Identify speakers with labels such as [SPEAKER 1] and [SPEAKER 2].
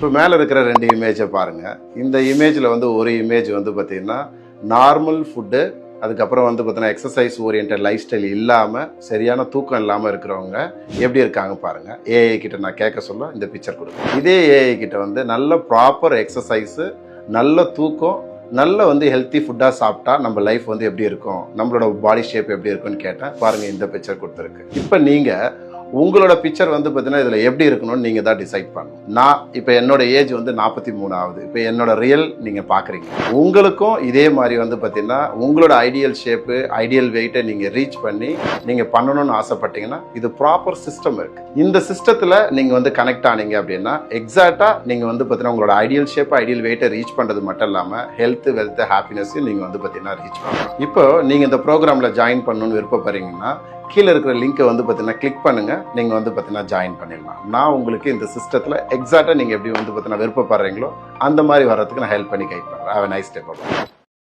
[SPEAKER 1] இப்போ மேலே இருக்கிற ரெண்டு இமேஜை பாருங்கள் இந்த இமேஜில் வந்து ஒரு இமேஜ் வந்து பார்த்திங்கன்னா நார்மல் ஃபுட்டு அதுக்கப்புறம் வந்து பார்த்தீங்கன்னா எக்ஸசைஸ் ஓரியன்ட் லைஃப் ஸ்டைல் இல்லாமல் சரியான தூக்கம் இல்லாமல் இருக்கிறவங்க எப்படி இருக்காங்க பாருங்கள் ஏஐ கிட்ட நான் கேட்க சொல்ல இந்த பிக்சர் கொடுக்குறேன் இதே ஏஐ கிட்ட வந்து நல்ல ப்ராப்பர் எக்ஸசைஸு நல்ல தூக்கம் நல்ல வந்து ஹெல்த்தி ஃபுட்டாக சாப்பிட்டா நம்ம லைஃப் வந்து எப்படி இருக்கும்? நம்மளோட பாடி ஷேப் எப்படி இருக்கும்னு கேட்டேன். பாருங்கள் இந்த பிக்சர் கொடுத்துருக்கு. இப்போ நீங்கள் உங்களோட பிக்சர் வந்து பார்த்தீங்கன்னா இதில் எப்படி இருக்கணும்னு நீங்கள் தான் டிசைட் பண்ணணும். நான் இப்போ என்னோட ஏஜ் வந்து நாற்பத்தி மூணு ஆகுது. இப்போ என்னோட ரியல் நீங்கள் பார்க்குறீங்க உங்களுக்கும் இதே மாதிரி வந்து பார்த்தீங்கன்னா உங்களோட ஐடியல் ஷேப்பு ஐடியல் வெயிட்டை நீங்கள் ரீச் பண்ணி நீங்கள் பண்ணணும்னு ஆசைப்பட்டீங்கன்னா இது ப்ராப்பர் சிஸ்டம் இருக்கு. இந்த சிஸ்டத்தில் நீங்கள் வந்து கனெக்ட் ஆனீங்க அப்படின்னா எக்ஸாக்டாக நீங்கள் வந்து பார்த்தீங்கன்னா உங்களோட ஐடியல் ஷேப் ஐடியல் வெயிட்டை ரீச் பண்ணுறது மட்டும் இல்லாமல் ஹெல்த் வெல்த் ஹாப்பினஸ்ஸையும் நீங்கள் வந்து பார்த்தீங்கன்னா ரீச் பண்ணணும் இப்போ நீங்கள் இந்த ப்ரோக்ராமில் ஜாயின் பண்ணணும்னு விருப்பப்படுறீங்கன்னா கீழே இருக்கிற லிங்கை வந்து பார்த்தீங்கன்னா கிளிக் பண்ணுங்கள் நீங்கள் வந்து பார்த்தீங்கன்னா ஜாயின் பண்ணிடலாம். நான் உங்களுக்கு இந்த சிஸ்டத்தில் எக்ஸாக்டாக நீங்கள் எப்படி வந்து பார்த்தீங்கன்னா விருப்பப்படுறீங்களோ அந்த மாதிரி வரதுக்கு நான் ஹெல்ப் பண்ணி கைட் பண்ணுறேன் ஹேவ் நைஸ் டே